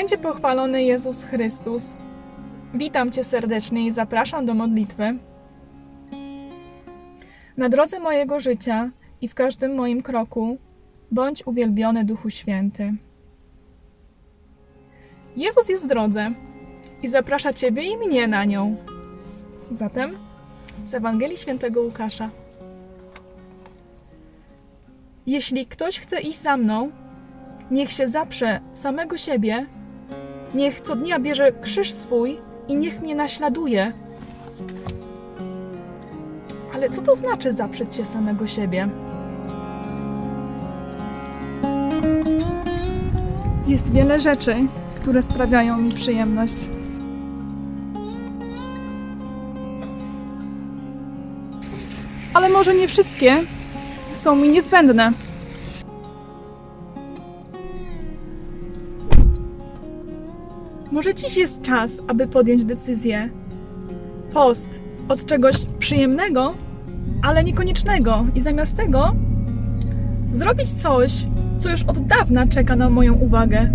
będzie pochwalony Jezus Chrystus. Witam Cię serdecznie i zapraszam do modlitwy. Na drodze mojego życia i w każdym moim kroku bądź uwielbiony Duchu Święty. Jezus jest w drodze i zaprasza Ciebie i mnie na nią. Zatem z Ewangelii Świętego Łukasza. Jeśli ktoś chce iść za mną, niech się zaprze samego siebie, niech co dnia bierze krzyż swój i niech mnie naśladuje. Ale co to znaczy zaprzeć się samego siebie? Jest wiele rzeczy, które sprawiają mi przyjemność. Ale może nie wszystkie są mi niezbędne. Może dziś jest czas, aby podjąć decyzję. Post od czegoś przyjemnego, ale niekoniecznego, i zamiast tego zrobić coś, co już od dawna czeka na moją uwagę.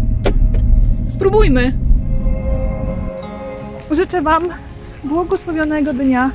Spróbujmy! Życzę Wam błogosławionego dnia